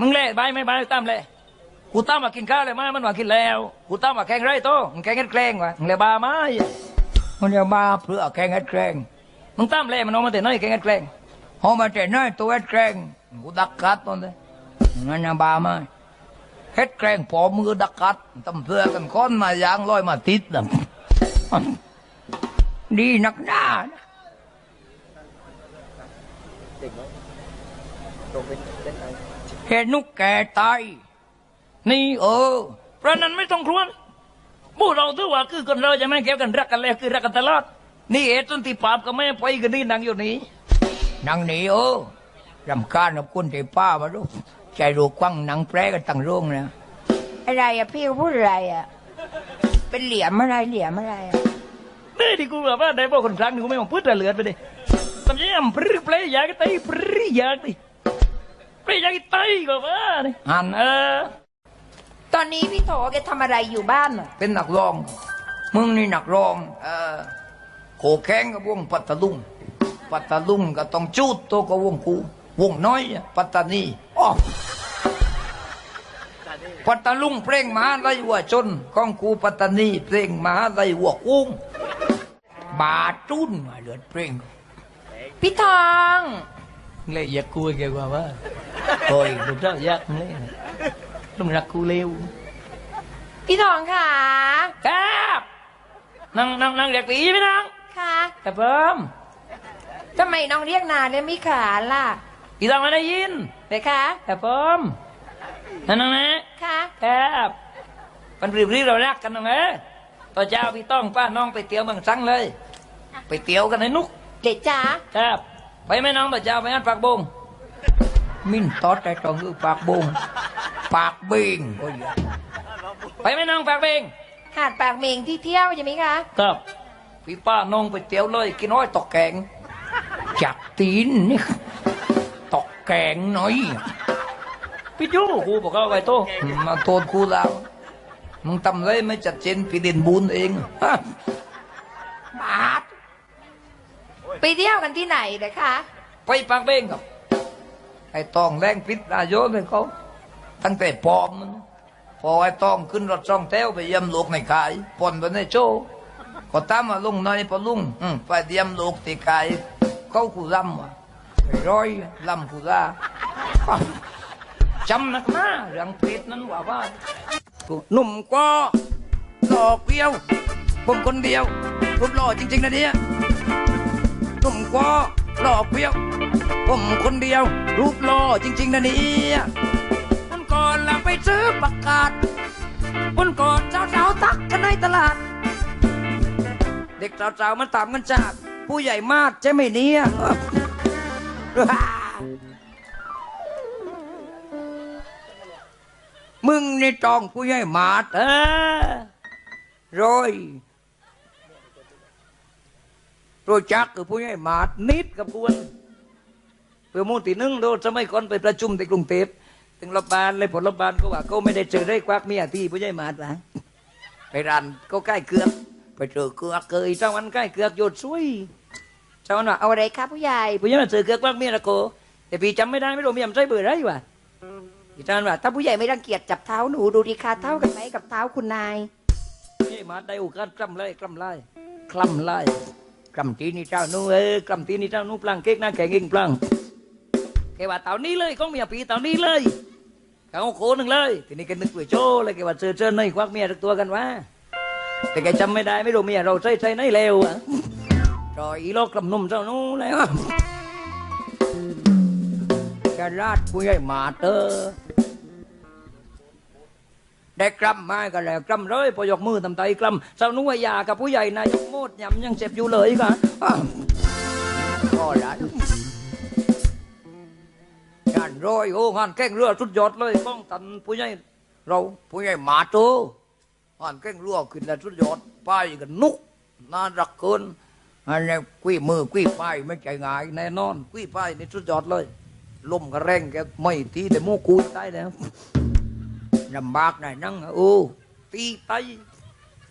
มึงเล่ใบไม่ใบตั้มเล่กูตั้มมากินข้าวเลยไหมมันว่ากินแล้วกูตั้มมาแข่งไรโตมึงแข่งกันแกล้งวะมึงเลยบาไหมมันจะบาเพื่อแข่งกันแกล้งมึงตั้มเล่มันเอามาแต่น้อยแข่งกันแกล้งเอามาแต่น้อยตัวแกล้งกูดักกัดตอนนี้มันจะบาไมเฮ็ดแกล้งพอมือดักกัดตำเพื่อกันค้อนมายางลอยมาติดนะดีนักหน้านะ เห็นนุกแก่ตาย นี่เออเพราะนั้นไม่ต้องครวญพวกเราถือว่าคือคนเราจะไม่เกี่ยวกันรักกันแล้วคือรักกันตลอด นี่เอตุนที่ปราบก็ไม่ไปกันนี่นางอยู่นี่นางนี่เออรำคาญกับคนที่ป้ามาดูใจรูกว้างหนังแปรกันตั้งโรงนะอะไรอะพี่พูดอะไรอะเป็นเหลี่ยมอะไรเหลี่ยมอะไรอะนี่ที่กูแบบว่าได้บอกคนครั้งนึงกูไม่มองพูดแต่เหลือดไปดิทำยังปรึกเปลยอยากไตปรึกอยากดิ เปลยอยากไตก็ว่านี่อันเออ ตอนนี้พี่โถแกทำอะไรอยู่บ้านอะเป็นนักร้อง มึงนี่นักร้อง เออโขแข้งกับวงปัตตลุงปัตตลุงก็ต้องจูดตัวกับวงกูวงน้อยอะปัตตานีอ้อปัตตลุงเพลงมหาไรวัวชนของกูปัตตานีเพลงมหาไรวัวกุ้งบาจุนมาเลือดเพลงพี่ทอง เลยอยากกูแกว่าว่าโอ้ยลูกเจ้าอยากเลยลุงรักกูเร็วพี่ทองค่ะครับนั่งนั่งนั่งเรียกปีไหมนั่งค่ะแต่เพิ่มทำไมน้องเรียกนานแล้วไม่ขาล่ะอีต้องไม่ได้ยินเด็กคะแต่เพิ่มนั่นนั่งนะค่ะครับมันรีบรีบเรารักกันนะเอ้ยต่อเจ้าพี่ต้องป้าน้องไปเตี๋ยวเมืองสังเลย ไปเตี๋ยวกันให้นุกเด็กจ๋าครับ ไปไหมน้องต่อเจ้าไปอันปากบงมินตอดใจตรงคือปากบงปากเบงโอ้ยไปไหมน้องปากเบงหาดปากเมงที่เที่ยวใช่ไหมคะครับพี่ป้าน้องไปเตี๋ยวเลยกินน้อยตอกแกงจักตีนนี่ตอกแกงหน่อยพี่จู้ครูบอกเอาไว้โตมาโทษครูแล้วมึงทำไรไม่จัดเจนพี่เด่นบุญเองฮะ บาท ไปเที่ยวกันที่ไหนเด็กคะ ไปปากเบ้งครับไอ้ตองแรงพิษนายโยนไปเขาตั้งแต่ปอมมันพอไอ้ตองขึ้นรถช่องแถวไปเยี่ยมลูกในขายปนไปในโจก็ตามมาลุงหน่อยพอลุงอืมไปเยี่ยมลูกที่ขายเขากูลำว่ะร้อยลำกูลาอ้าวจำนักหน้าเรื่องพิษนั้นว่าว่าหนุ่มก็หล่อเปรี้ยว ผมคนเดียวรูปหล่อจริง ๆ นะเนี่ยห นุ่มกว่าหล่อเปรี้ยวผมคนเดียว รูปหล่อจริง ๆนะเนี่ยวันก่อนเราไปซื้อประกาศวันก่อนสาวๆตักกันในตลาด เด็กสาวๆมันตามกันจากผู้ใหญ่มากใช่ไหมเนี่ยมึงในจองผู้ใหญ่มาเออโรย รู้จักคือผู้ใหญ่หมาดนิดกับกวนเพื่อมูตีนึงโดนสมัยก่อนไปประชุมที่กรุงเทพถึงรัฐบาลเลยผลรัฐบาลก็ว่าเขาไม่ได้เจอได้ควักเมียที่ผู้ใหญ่หมาดหลังไปรันก็ใกล้เกือกไปเจอเกือกเคยเจ้าวันใกล้เกือกโยดซุยเจ้าวันว่าเอาอะไรคะผู้ใหญ่ผู้ใหญ่มาเจอเกือกควักเมียละโกแต่พี่จำไม่ได้ไม่รู้เมียมใช่เบอร์ไรวะพี่จำว่าถ้าผู้ใหญ่ไม่รังเกียจจับเท้าหนูดูดีค่ะเท่ากันไหมกับเท้าคุณนายผู้ใหญ่หมาดได้โอกาสกล้ำไล่กล้ำไล่คล้ำไล่ กำตีนี่เจ้านู้เอ้กำตีนี่เจ้านู้ปลังเก๊กน้าแข่งเองปลังแกว่าเต่านี้เลยของเมียปีเต่านี้เลยเขาเอาโคหนึ่งเลย ทีนี้แกนึกไปโชเลยแกว่าเจอเจอในควักเมียทุกตัวกันวะแต่แกจำไม่ได้ไม่รู้เมียเราใช่ใช่ไหนเลวอะรออีโลกกำนุ่มเจ้านู้แล้วอะแกราดผู้ใหญ่หมาเตอ ได้กลัมมาก็แล้วกลัมเลยพอยกมือทำไตกลัมเจ้านู้นว่ยากับผู้ใหญ่นายกโมดยำยังเจ็บอยู่เลยก็อ้าวก็ได้งานร้อยโอ้งานแข่งเรือสุดยอดเลยป้องตันผู้ใหญ่เราผู้ใหญ่หมาโตงานแข่งเรือขึ้นแล้วสุดยอดป้ายกันนุกน่ารักเกินอันนี้กุ้ยมือกุ้ยป้ายไม่ใจง่ายแน่นอนกุ้ยป้ายนี่สุดยอดเลยลมก็แรงแกไม่ทีแต่โมกูตายแล้ว លំបាកណាស់ហ្នឹងអ៊ូពីបី